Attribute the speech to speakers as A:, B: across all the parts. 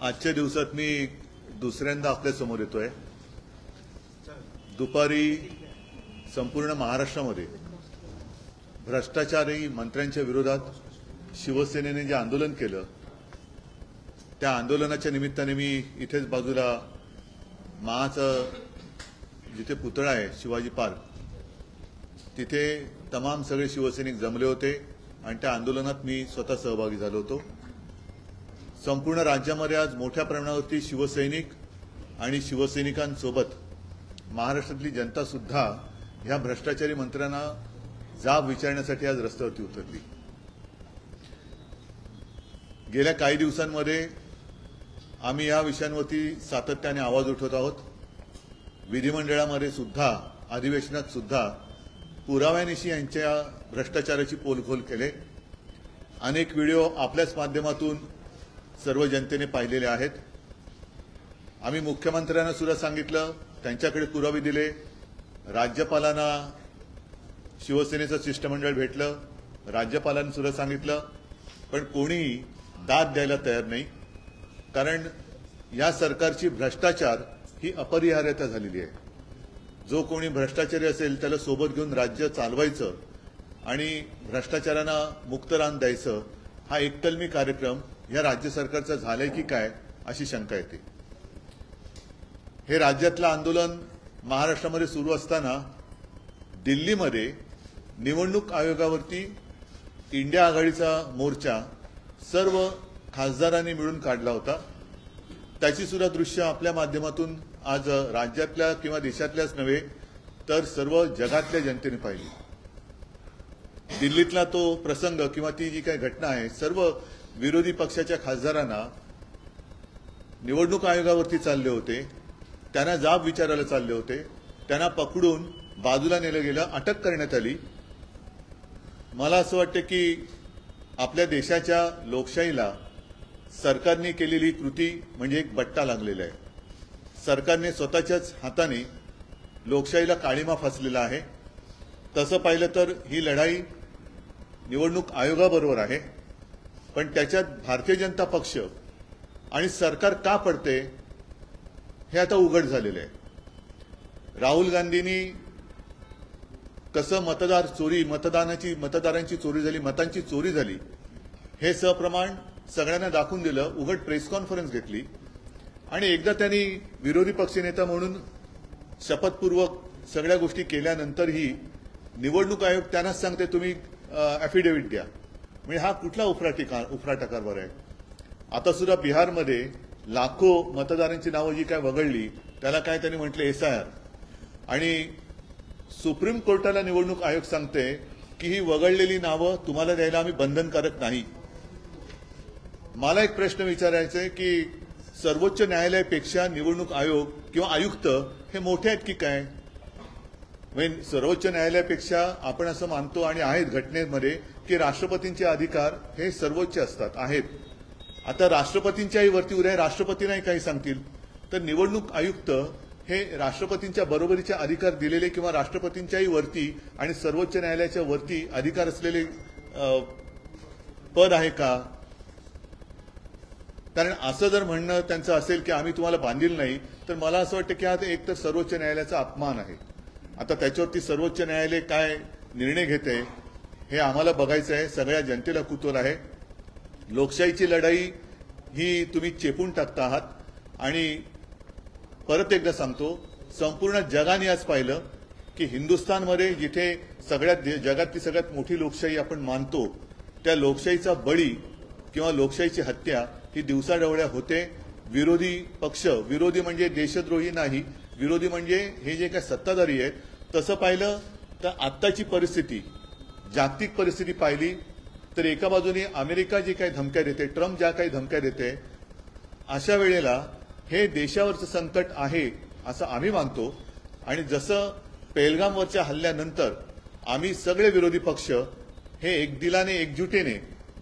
A: आजच्या दिवसात मी दुसऱ्यांदा आपल्यासमोर येतोय. दुपारी संपूर्ण महाराष्ट्रामध्ये भ्रष्टाचारी मंत्र्यांच्या विरोधात शिवसेनेने जे आंदोलन केलं त्या आंदोलनाच्या निमित्ताने मी इथेच बाजूला महाचं जिथे पुतळा आहे शिवाजी पार्क तिथे तमाम सगळे शिवसैनिक जमले होते आणि त्या आंदोलनात मी स्वतः सहभागी झालो होतो. संपूर्ण राज्यामध्ये आज मोठ्या प्रमाणावरती शिवसैनिक आणि शिवसैनिकांसोबत महाराष्ट्रातली जनतासुद्धा ह्या भ्रष्टाचारी मंत्र्यांना जाब विचारण्यासाठी आज रस्त्यावरती उतरली. गेल्या काही दिवसांमध्ये आम्ही या विषयांवरती सातत्याने आवाज उठवत आहोत. विधिमंडळामध्ये सुद्धा अधिवेशनात सुद्धा पुराव्यानिशी यांच्या भ्रष्टाचाराची पोलखोल केले. अनेक व्हिडिओ आपल्याच माध्यमातून सर्व जनतेने पाहिलेले आहेत. आम्ही मुख्यमंत्र्यांना सुद्धा सांगितलं त्यांच्याकडे पुरावे दिले. राज्यपालांना शिवसेनेचं शिष्टमंडळ भेटलं राज्यपालांनी सुद्धा सांगितलं पण कोणीही दाद द्यायला तयार नाही. कारण या सरकारची भ्रष्टाचार ही अपरिहार्यता झालेली आहे. जो कोणी भ्रष्टाचारी असेल त्याला सोबत घेऊन राज्य चालवायचं आणि भ्रष्टाचारांना मुक्तरान द्यायचं हा एकतलमी कार्यक्रम या राज्य सरकारचा झालाय की काय अशी शंका येते. हे राज्यातलं आंदोलन महाराष्ट्रामध्ये सुरू असताना दिल्लीमध्ये निवडणूक आयोगावरती इंडिया आघाडीचा मोर्चा सर्व खासदारांनी मिळून काढला होता. त्याची सुद्धा दृश्य आपल्या माध्यमातून आज राज्यातल्या किंवा देशातल्याच नव्हे तर सर्व जगातल्या जनतेने पाहिली. दिल्लीतला तो प्रसंग किंवा ती जी काही घटना आहे सर्व विरोधी पक्षाच्या खासदारांना निवडणूक आयोगावरती चालले होते. त्यांना जाब विचारायला चालले होते. त्यांना पकडून बाजूला नेलं गेलं अटक करण्यात आली. मला असं वाटतं की आपल्या देशाच्या लोकशाहीला सरकारने केलेली कृती म्हणजे एक बट्टा लागलेला आहे. सरकारने स्वतःच्याच हाताने लोकशाहीला काळीमा फासलेला आहे. तसं पाहिलं तर ही लढाई निवडणूक आयोगाबरोबर आहे. पण त्याच्यात भारतीय जनता पक्ष आणि सरकार का पडते हे आता उघड झालेलं आहे. राहुल गांधींनी कसं मतदार चोरी मतदानाची मतदारांची चोरी झाली मतांची चोरी झाली हे सप्रमाण सगळ्यांना दाखवून दिलं उघड प्रेस कॉन्फरन्स घेतली. आणि एकदा त्यांनी विरोधी पक्षनेता म्हणून शपथपूर्वक सगळ्या गोष्टी केल्यानंतरही निवडणूक आयोग त्यांनाच सांगते तुम्ही अफिडेव्हिट द्या. म्हणजे हा कुठला उफराटी कार उफराटा कारभार आहे? आता सुद्धा बिहारमध्ये लाखो मतदारांची नावं जी काय वगळली त्याला काय त्यांनी म्हटलं एस आय आर. आणि सुप्रीम कोर्टाला निवडणूक आयोग सांगते की ही वगळलेली नावं तुम्हाला द्यायला आम्ही बंधनकारक नाही. मला एक प्रश्न विचारायचा आहे की सर्वोच्च न्यायालयापेक्षा निवडणूक आयोग किंवा आयुक्त हे मोठे आहेत की काय? म्हणजे सर्वोच्च न्यायालयापेक्षा आपण असं मानतो आणि आहेत घटनेमध्ये की राष्ट्रपतींचे अधिकार हे सर्वोच्च असतात आहेत. आता राष्ट्रपतींच्याही वरती उद्या राष्ट्रपतींनाही काही सांगतील. तर निवडणूक आयुक्त हे राष्ट्रपतींच्या बरोबरीचे अधिकार दिलेले किंवा राष्ट्रपतींच्याही वरती आणि सर्वोच्च न्यायालयाच्या वरती अधिकार असलेले पद आहे का? कारण असं जर म्हणणं त्यांचं असेल की आम्ही तुम्हाला बांधील नाही तर मला असं वाटतं की हा एक तर सर्वोच्च न्यायालयाचा अपमान आहे. आता त्याच्यावरती सर्वोच्च न्यायालय काय निर्णय घेते हे आम्हाला बघायचं आहे सगळ्या जनतेला कुतूहल आहे. लोकशाहीची लढाई ही तुम्ही चेपून टाकता आहात आणि परत एकदा सांगतो संपूर्ण जगाने आज पाहिलं की हिंदुस्थानमध्ये जिथे सगळ्यात जगातली सगळ्यात मोठी लोकशाही आपण मानतो त्या लोकशाहीचा बळी किंवा लोकशाहीची हत्या ही दिवसाढवळ्या होते. विरोधी पक्ष विरोधी म्हणजे देशद्रोही नाही विरोधी म्हणजे हे जे काय सत्ताधारी आहेत तसं पाहिलं तर आत्ताची परिस्थिती जागतिक परिस्थिती पाहिली तर एका बाजूने अमेरिका जी काही धमक्या देते ट्रम्प ज्या काही धमक्या देते अशा वेळेला हे देशावरचं संकट आहे असं आम्ही मानतो. आणि जसं पेलगामवरच्या हल्ल्यानंतर आम्ही सगळे विरोधी पक्ष हे एकदिलाने एकजुटीने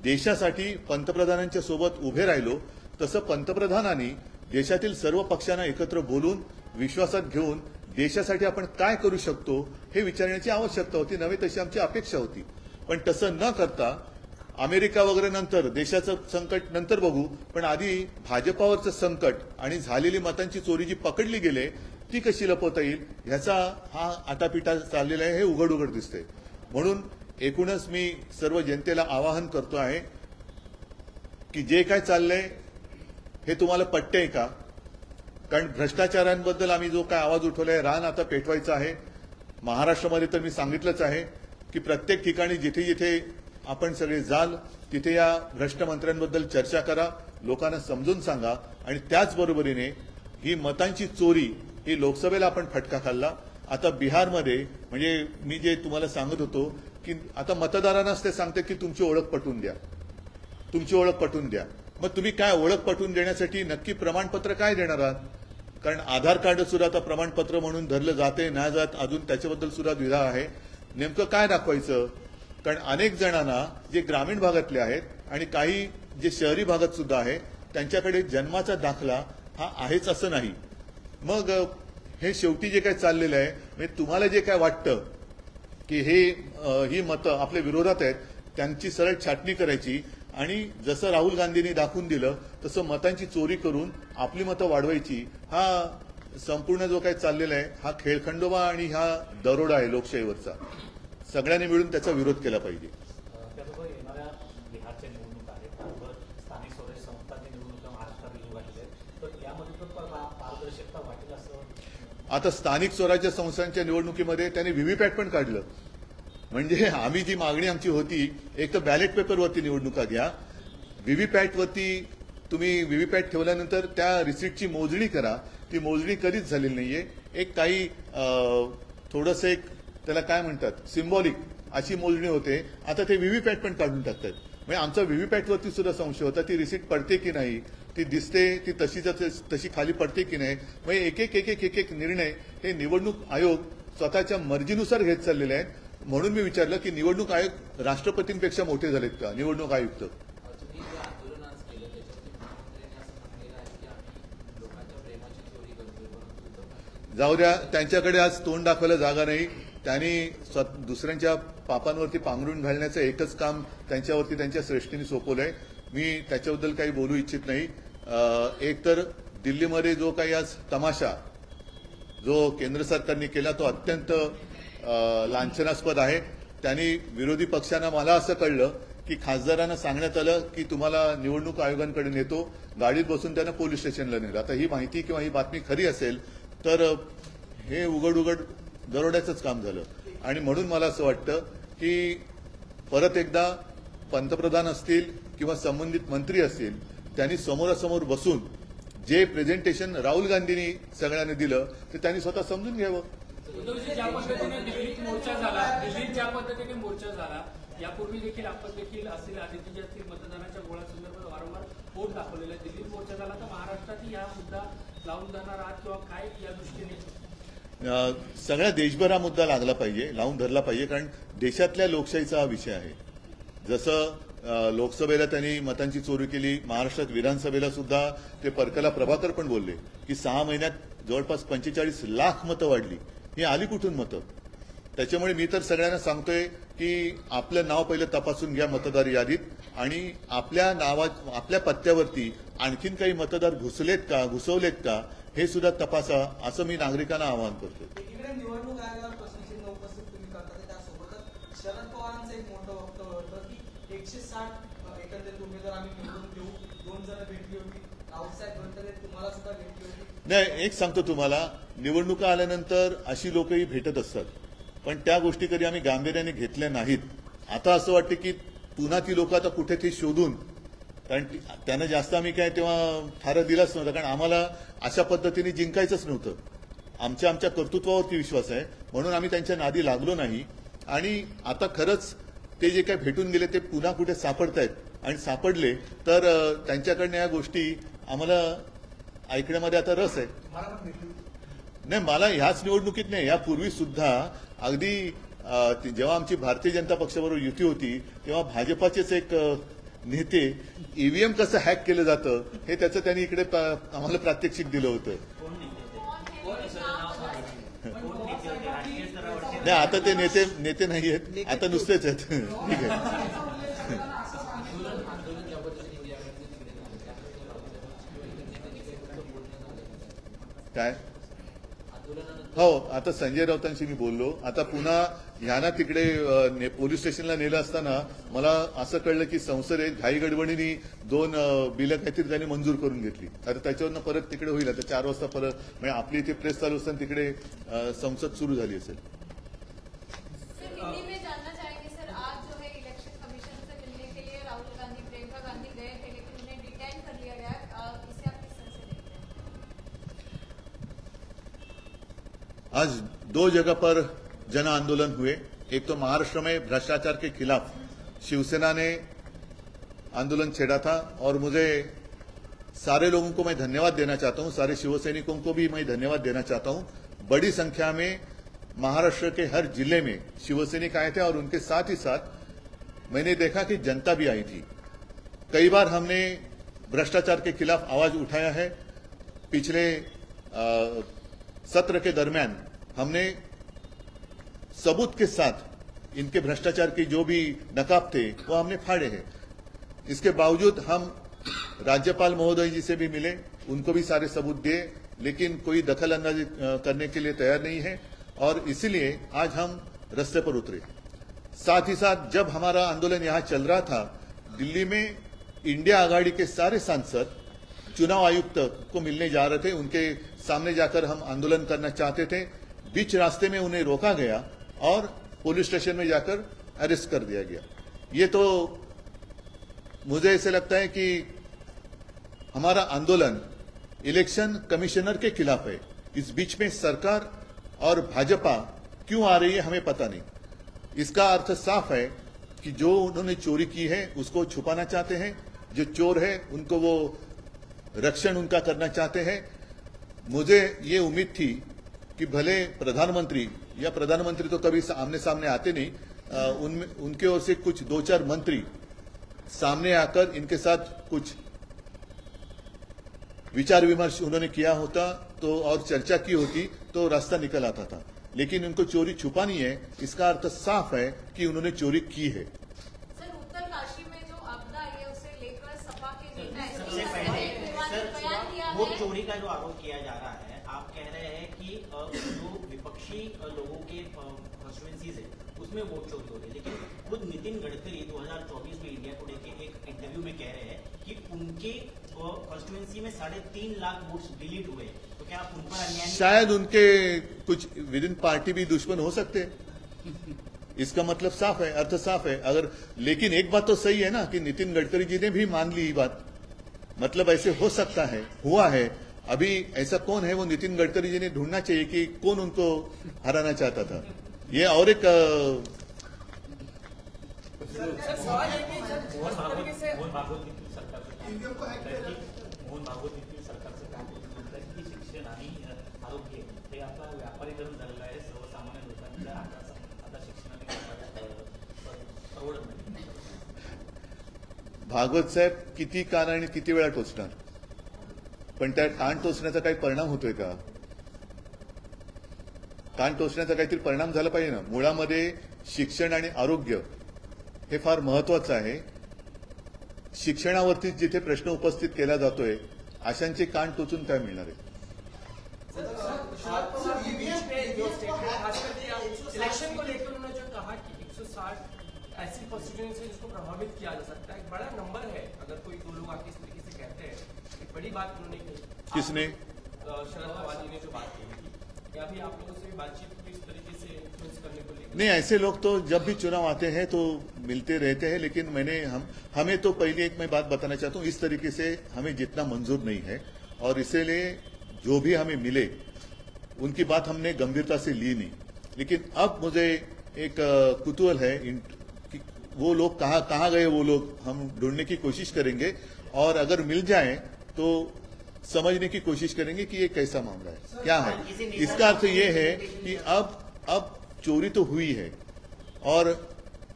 A: देशासाठी पंतप्रधानांच्या सोबत उभे राहिलो तसं पंतप्रधानांनी देशातील सर्व पक्षांना एकत्र बोलून विश्वासात घेऊन देशासाठी आपण काय करू शकतो हे विचारण्याची आवश्यकता होती नव्हे तशी आमची अपेक्षा होती. पण तसं न करता अमेरिका वगैरे नंतर देशाचं संकट नंतर बघू पण आधी भाजपावरचं संकट आणि झालेली मतांची चोरी जी पकडली गेले ती कशी लपवता येईल? ह्याचा हा आटापिटा चाललेला आहे हे उघड उघड दिसते म्हणून एकूणच मी सर्व जनतेला आवाहन करतो आहे की जे काय चाललंय हे तुम्हाला पटतंय का? कारण भ्रष्टाचारांबद्दल आम्ही जो काय आवाज उठवलाय रान आता पेटवायचा आहे. महाराष्ट्रामध्ये तर मी सांगितलंच आहे की प्रत्येक ठिकाणी जिथे जिथे आपण सगळे जाल तिथे या भ्रष्ट मंत्र्यांबद्दल चर्चा करा लोकांना समजून सांगा आणि त्याचबरोबरीने ही मतांची चोरी ही लोकसभेला आपण फटका खाल्ला. आता बिहारमध्ये म्हणजे मी जे तुम्हाला सांगत होतो की आता मतदारांनाच ते सांगते की तुमची ओळख पटवून द्या. तुमची ओळख पटवून द्या. मग तुम्ही काय ओळख पटवून देण्यासाठी नक्की प्रमाणपत्र काय देणार आहात? कारण आधार कार्ड सुद्धा आता प्रमाणपत्र म्हणून धरलं जाते ना जात अजून त्याच्याबद्दल सुद्धा द्विधा आहे. नेमकं काय दाखवायचं? कारण अनेक जणांना जे ग्रामीण भागातले आहेत आणि काही जे शहरी भागात सुद्धा आहे त्यांच्याकडे जन्माचा दाखला हा आहेच असं नाही. मग हे शेवटी जे काय चाललेलं आहे म्हणजे तुम्हाला जे काय वाटतं की हे ही मतं आपल्या विरोधात आहेत त्यांची सरळ छाटणी करायची आणि जसं राहुल गांधींनी दाखवून दिलं तसं मतांची चोरी करून आपली मतं वाढवायची हा संपूर्ण जो काही चाललेला आहे हा खेळखंडोबा आणि हा दरोडा आहे लोकशाहीवरचा. सगळ्यांनी मिळून त्याचा विरोध केला पाहिजे. आता स्थानिक स्वराज्य संस्थांच्या निवडणुकीमध्ये त्यांनी व्हीव्हीपॅट पण काढलं. म्हणजे आम्ही जी मागणी आमची होती एक तर बॅलेट पेपरवरती निवडणुका घ्या व्हीव्हीपॅटवरती तुम्ही व्हीव्हीपॅट ठेवल्यानंतर त्या रिसिटची मोजणी करा ती मोजणी कधीच झालेली नाहीये. एक काही थोडंसं एक त्याला काय म्हणतात? सिम्बॉलिक अशी मोजणी होते. आता ते व्हीव्हीपॅट पण काढून टाकतात. म्हणजे आमचा व्हीव्हीपॅटवरती सुद्धा संशय होता ती रिसिट पडते की नाही? ती दिसते ती तशी तशी खाली पडते की नाही? म्हणजे एक एक एक एक एक एक निर्णय हे निवडणूक आयोग स्वतःच्या मर्जीनुसार घेत चाललेले आहेत. म्हणून मी विचारलं की निवडणूक आयोग राष्ट्रपतींपेक्षा मोठे झालेत का? निवडणूक आयुक्त. जाऊ द्या त्यांच्याकडे आज तोंड दाखवायला जागा नाही. त्यांनी स्व- दुसऱ्यांच्या पापांवरती पांघरून घालण्याचं एकच काम त्यांच्यावरती त्यांच्या श्रेष्ठीने सोपवलंय. मी त्याच्याबद्दल काही बोलू इच्छित नाही. एकतर एक तर दिल्लीमध्ये जो काही आज तमाशा जो केंद्र सरकारने केला तो अत्यंत लांछनास्पद आहे. त्यांनी विरोधी पक्षांना मला असं कळलं की खासदारांना सांगण्यात आलं की तुम्हाला निवडणूक आयोगांकडे नेतो गाडीत बसून त्यांना पोलीस स्टेशनला नेलं. आता ही माहिती किंवा ही बातमी खरी असेल तर हे उघड उघड दरोड्याचंच काम झालं. आणि म्हणून मला असं वाटतं की परत एकदा पंतप्रधान असतील किंवा संबंधित मंत्री असतील त्यांनी समोरासमोर बसून जे प्रेझेंटेशन राहुल गांधींनी सगळ्यांनी दिलं ते त्यांनी स्वतः समजून घ्यावं.
B: ज्या पद्धतीने दिल्लीत मोर्चा झाला दिल्लीत ज्या पद्धतीने मोर्चा झाला यापूर्वी देखील आपण देखील असतील आदित्यजी असतील मतदानाच्या गोळ्यासंदर्भात वारंवार पोट दाखवलेला आहे. दिल्लीत मोर्चा झाला तर महाराष्ट्रातही हा मुद्दा लावून जाणार आहात किंवा काय या दृष्टीने?
A: सगळ्या देशभर हा मुद्दा लागला पाहिजे लावून धरला पाहिजे कारण देशातल्या लोकशाहीचा हा विषय आहे. जसं लोकसभेला त्यांनी मतांची चोरी केली महाराष्ट्रात विधानसभेला सुद्धा ते परकला प्रभाकर पण बोलले की सहा महिन्यात जवळपास पंचेचाळीस लाख मतं वाढली. ही आली कुठून मतं. त्याच्यामुळे मी तर सगळ्यांना सांगतोय की आपलं नाव पहिलं तपासून घ्या मतदार यादीत आणि आपल्या नावा आपल्या पत्त्यावरती आणखीन काही मतदार घुसलेत का घुसवलेत का हे सुद्धा तपासा असं मी नागरिकांना आवाहन करतो
C: एकीकडे निवडणूक आयोगावर प्रश्नचिन्ह उपस्थित तुम्ही करता ते त्यासोबतच शरद पवारांचं एक मोठं वक्तव्य होतं की एकशे साठ एकंदरीत उमेदवार आम्ही निवडून देऊ दोन जण भेटली होती राऊतसाहेब गणतले तुम्हाला सुद्धा भेटली होती.
A: नाही एक सांगतो तुम्हाला निवडणुका आल्यानंतर अशी लोकही भेटत असतात पण त्या गोष्टी कधी आम्ही गांभीर्याने घेतल्या नाहीत. आता असं वाटतं की पुन्हा ती लोक आता कुठे ती शोधून कारण त्यांना जास्त आम्ही काय तेव्हा फार दिलाच नव्हता. कारण आम्हाला अशा पद्धतीने जिंकायचंच नव्हतं. आमच्या आमच्या कर्तृत्वावरती विश्वास आहे. म्हणून आम्ही त्यांच्या नादी लागलो नाही. आणि आता खरंच ते जे काय भेटून गेले ते पुन्हा कुठे सापडतायत. आणि सापडले तर त्यांच्याकडनं या गोष्टी आम्हाला ऐकण्यामध्ये आता रस आहे. नाही मला ह्याच निवडणुकीत नाही यापूर्वी सुद्धा अगदी जेव्हा आमची भारतीय जनता पक्षाबरोबर युती होती तेव्हा भाजपाचेच एक नेते ईव्हीएम कसं हॅक केलं जातं हे त्याचं त्यांनी इकडे आम्हाला प्रात्यक्षिक दिलं होतं. नाही आता ते नेते नेते नाही आहेत. आता नुसतेच आहेत. ठीक आहे. काय? हो आता संजय राऊतांशी मी बोललो. आता पुन्हा ह्यांना तिकडे ने- पोलीस स्टेशनला नेलं असताना मला असं कळलं की संसदेत घाई गडबडीने दोन बिलं काहीतरी त्यांनी मंजूर करून घेतली. तर त्याच्यावरनं परत तिकडे होईल. आता चार वाजता परत म्हणजे आपली इथे प्रेस चालू असताना तिकडे संसद सुरू झाली असेल. आज दो जगह पर जन आंदोलन हुए। एक तो महाराष्ट्र में भ्रष्टाचार के खिलाफ शिवसेना ने आंदोलन छेड़ा था और मुझे सारे लोगों को मैं धन्यवाद देना चाहता हूँ सारे शिवसैनिकों को भी मैं धन्यवाद देना चाहता हूँ। बड़ी संख्या में महाराष्ट्र के हर ज़िले में शिवसैनिक आए थे और उनके साथ ही साथ मैंने देखा कि जनता भी आई थी। कई बार हमने भ्रष्टाचार के खिलाफ आवाज़ उठाया है। पिछले अ, सत्र के दरमियान हमने सबूत के साथ इनके भ्रष्टाचार के जो भी नकाब थे, वो हमने फाड़े हैं। इसके बावजूद हम राज्यपाल महोदय जी से भी मिले, उनको भी सारे सबूत दिए, लेकिन कोई दखल अंदाजी करने के लिए तैयार नहीं है और इसीलिए आज हम रस्ते पर उतरे। साथ ही साथ जब हमारा आंदोलन यहाँ चल रहा था, दिल्ली में इंडिया आघाड़ी के सारे सांसद चुनाव आयुक्त को मिलने जा रहे थे, उनके सामने जाकर हम आंदोलन करना चाहते थे। बीच रास्ते में उन्हें रोका गया और पुलिस स्टेशन में जाकर अरेस्ट कर दिया गया। ये तो मुझे ऐसे लगता है कि हमारा आंदोलन इलेक्शन कमिश्नर के खिलाफ है। इस बीच में सरकार और भाजपा क्यों आ रही है, हमें पता नहीं। इसका अर्थ साफ़ है कि जो उन्होंने चोरी की है, उसको छुपाना चाहते हैं। जो चोर है, उनको वो रक्षण उनका करना चाहते हैं। मुझे ये उम्मीद थी कि भले प्रधानमंत्री या प्रधानमंत्री तो कभी आमने सामने आते नहीं अ, उनमें उनके ओर से कुछ दो चार मंत्री सामने आकर इनके साथ कुछ विचार विमर्श उन्होंने किया होता तो और चर्चा की होती तो रास्ता निकल आता था। लेकिन उनको चोरी छुपानी है इसका अर्थ साफ है कि उन्होंने चोरी की है।
D: उसमें वोट चोरी हो रही है। लेकिन खुद नितिन गडकरी 2024 में इंडिया टुडे के एक इंटरव्यू में कह रहे हैं कि उनके कॉन्स्टिट्युएंसी में साढ़े तीन लाख वोट्स डिलीट हुए तो क्या आप उन पर अन्याय
A: शायद उनके कुछ विद इन पार्टी भी दुश्मन हो सकते इसका मतलब साफ़ है अर्थ साफ़ है। अगर लेकिन एक बात तो सही है ना कि नितिन गडकरी जी ने भी मान ली ये बात। मतलब ऐसे हो सकता है हुआ है। अभी ऐसा कौन है वो नितिन गडकरी जी ने ढूंढना चाहिए कि कौन उनको हराना चाहता था? ये और एक
E: हे
D: भागवत
A: साहेब किती कान आणि किती वेळा टोचणार? पण त्या कान टोचण्याचा काही परिणाम होतोय का? कान टोचण्याचा काहीतरी परिणाम झाला पाहिजे ना. मुळामध्ये शिक्षण आणि आरोग्य हे फार महत्वाचं आहे. शिक्षणावरती जिथे प्रश्न उपस्थित केला जातोय अशांचे कान टोचून काय मिळणार आहे?
E: शरद पवार के बीच में जो स्टेटमेंट खास करके आप इलेक्शन को लेकर उन्होंने जो कहा कि 160 ऐसी कॉन्स्टिट्यूंसी है जिसको प्रभावित किया जा सकता है एक बड़ा नंबर है अगर कोई दो लोग आके इस तरीके से कहते हैं एक बड़ी बात उन्होंने कही
A: किसने?
E: शरद पवार जी ने जो बात थी
A: नहीं, ऐसे लोग तो जब भी चुनाव आते हैं तो मिलते रहते हैं, लेकिन मैंने हम, हमें तो पहले एक मैं बात बताना चाहता हूँ, इस तरीके से हमें जितना मंजूर नहीं है, और इसीलिए जो भी हमें मिले, उनकी बात हमने गंभीरता से ली नहीं। लेकिन अब मुझे एक कुतूहल है कि वो लोग कहाँ कहाँ गए, वो लोग हम ढूँढने की कोशिश करेंगे, और अगर मिल जाए तो समझने की कोशिश करेंगे कि ये कैसा मामला है। क्या है? इसका अर्थ ये है कि अब अब चोरी तो हुई है। और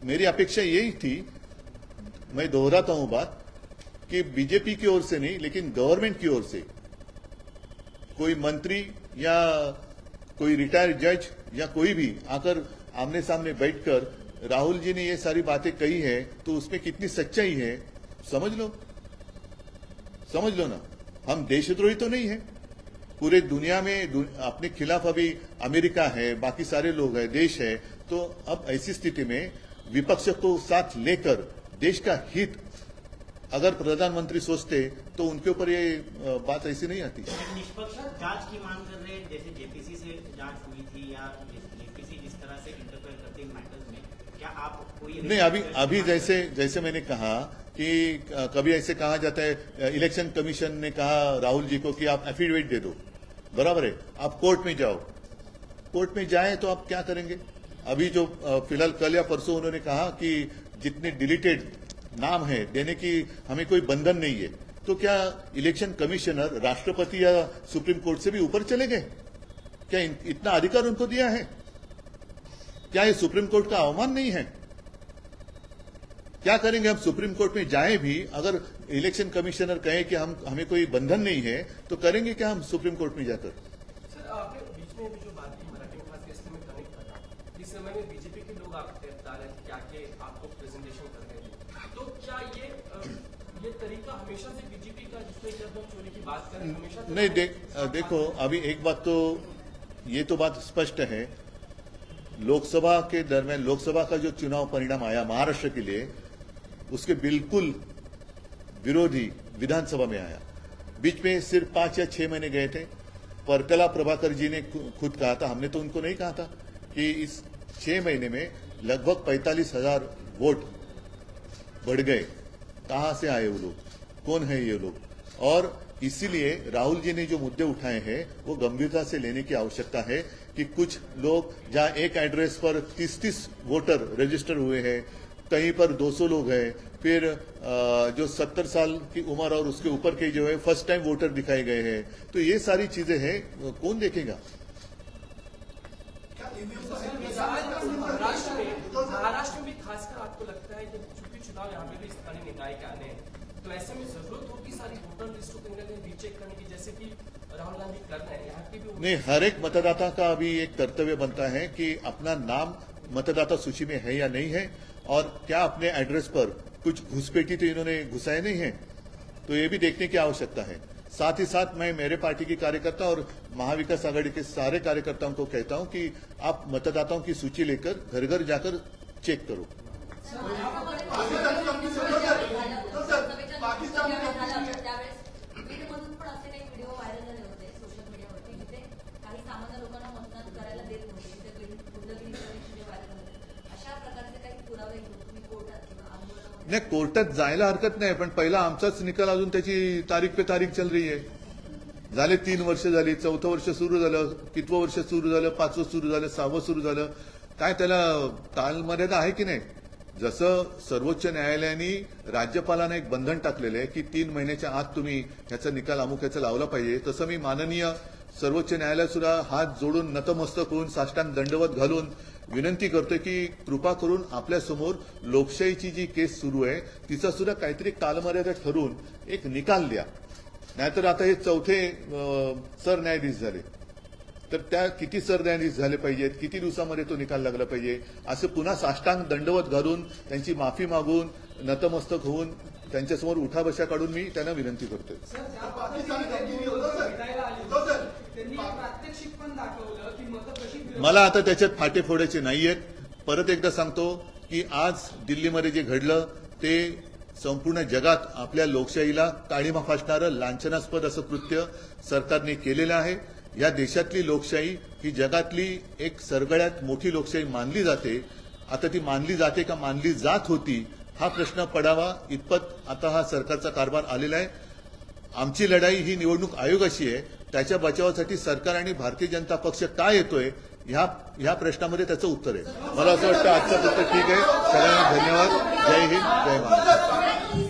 A: मेरी अपेक्षा यही थी मैं दोहराता हूँ बात कि बीजेपी की ओर से नहीं लेकिन गवर्नमेंट की ओर से कोई मंत्री या कोई रिटायर्ड जज या कोई भी आकर आमने सामने बैठकर राहुल जी ने ये सारी बातें कही है तो उसमें कितनी सच्चाई है समझ लो। समझ लो ना। हम देशद्रोही तो नहीं है। पूरे दुनिया में अपने खिलाफ अभी अमेरिका है, बाकी सारे लोग है, देश है तो अब ऐसी स्थिति में विपक्ष को साथ लेकर देश का हित अगर प्रधानमंत्री सोचते तो उनके ऊपर ये बात ऐसी नहीं आती।
D: निष्पक्ष जाँच की मांग कर रहे हैं, जैसे जेपीसी से जाँच हुई थी या जेपीसी जिस तरह से इंटरफेयर करते मैटर्स क्या आप कोई
A: नहीं अभी अभी जैसे जैसे मैंने कहा कि कभी ऐसे कहा जाता है इलेक्शन कमीशन ने कहा राहुल जी को कि आप एफिडेविट दे दो। बराबर है? आप कोर्ट में जाओ। कोर्ट में जाए तो आप क्या करेंगे? अभी जो फ़िलहाल कल या परसों उन्होंने कहा कि जितने डिलीटेड नाम है देने की हमें कोई बंधन नहीं है तो क्या इलेक्शन कमिश्नर राष्ट्रपति या सुप्रीम कोर्ट से भी ऊपर चले गए? क्या इतना अधिकार उनको दिया है? क्या ये सुप्रीम कोर्ट का अवमान नहीं है? क्या करेंगे हम सुप्रीम कोर्ट में जाएँ भी अगर इलेक्शन कमिश्नर कहे कि हम हमें कोई बंधन नहीं है तो करेंगे क्या हम सुप्रीम कोर्ट में जाकर?
E: बीजेपी के लोग आपके आपको प्रेजेंटेशन तो क्या ये ये तरीका हमेशा से बीजेपी का जिसमें जब हम चोरी की बात करें हमेशा
A: नहीं देख देखो अभी एक बात तो ये तो बात स्पष्ट है लोकसभा के दरमियान लोकसभा का जो चुनाव परिणाम आया महाराष्ट्र के लिए, उसके बिल्कुल विरोधी विधानसभा में आया। बीच में सिर्फ़ पाँच या छह महीने गए थे। परकला प्रभाकर जी ने खुद कहा था, हमने तो उनको नहीं कहा था कि इस छह महीने में लगभग पैंतालीस हज़ार वोट बढ़ गए। कहाँ से आए वो लोग? कौन है ये लोग? और इसीलिए राहुल जी ने जो मुद्दे उठाए हैं, वो गंभीरता से लेने की आवश्यकता है कि कुछ लोग जहाँ एक एड्रेस पर 30-30 वोटर रजिस्टर हुए हैं कहीं पर 200 लोग हैं फिर जो 70 साल की उम्र और उसके ऊपर के जो है फ़र्स्ट टाइम वोटर दिखाए गए हैं। तो ये सारी चीज़ें हैं। कौन देखेगा?
E: महाराष्ट्र में महाराष्ट्र में भी खासकर आपको लगता है कि चूँकि चुनाव यहाँ पे भी स्थानीय निकाय के आने हैं? तो ऐसे में ज़रूरत होगी सारी वोटर लिस्ट को रीचेक करने की जैसे कि हैं
A: नहीं हर एक मतदाता का अभी एक कर्तव्य बनता है कि अपना नाम मतदाता सूची में है या नहीं है और क्या अपने एड्रेस पर कुछ घुसपैठी तो इन्होंने घुसाए नहीं है तो ये भी देखने की आवश्यकता है। साथ ही साथ मैं मेरे पार्टी के कार्यकर्ता और महाविकास आघाड़ी के सारे कार्यकर्ताओं को कहता हूँ कि आप मतदाताओं की सूची लेकर घर घर जाकर चेक करो। नाही कोर्टात जायला हरकत नाही पण पहिला आमचाच निकाल अजून त्याची तारीख पे तारीख चल रही आहे. झाले तीन वर्ष झाली चौथं वर्ष सुरू झालं कितवं वर्ष सुरू झालं पाचवं सुरू झालं सहावं सुरू झालं. काय त्याला कालमर्यादा आहे की नाही? जसं सर्वोच्च न्यायालयाने राज्यपालांना एक बंधन टाकलेलं आहे की तीन महिन्याच्या आत तुम्ही ह्याचा निकाल अमुक ह्याचा लावला पाहिजे तसं मी माननीय सर्वोच्च न्यायालयात सुद्धा हात जोडून नतमस्तक होऊन साष्टांग दंडवत घालून विनंती करतोय की कृपा करून आपल्यासमोर लोकशाहीची जी केस सुरू आहे तिचा सुद्धा काहीतरी कालमर्यादा ठरवून एक निकाल द्या. नाहीतर आता हे चौथे सरन्यायाधीश झाले. तर त्या किती सरन्यायाधीश झाले पाहिजेत? किती दिवसामध्ये तो निकाल लागला पाहिजे? असं पुन्हा साष्टांग दंडवत घालून त्यांची माफी मागून नतमस्तक होऊन त्यांच्यासमोर उठाबशा काढून मी त्यांना विनंती करतोय. मला आता त्याच्यात फाटे फोडायचे नाहीयेत. परत एकदा सांगतो की आज दिल्लीमध्ये जे घडलं ते संपूर्ण जगात आपल्या लोकशाहीला काळीमा फासणारं लांछनास्पद असं कृत्य सरकारने केलेलं आहे. या देशातली लोकशाही ही जगातली एक सरगळ्यात मोठी लोकशाही मानली जाते. आता ती मानली जाते का मानली जात होती हा प्रश्न पडावा इतपत आता हा सरकारचा कारभार आलेला आहे. आमची लढाई ही निवडणूक आयोगाशी आहे. त्याच्या बचावासाठी सरकार आणि भारतीय जनता पक्ष का येतोय ह्या ह्या प्रश्नामध्ये त्याचं उत्तर आहे. मला असं वाटतं आजचा फक्त ठीक आहे. सगळ्यांना धन्यवाद. जय हिंद. जय महाराष्ट्र.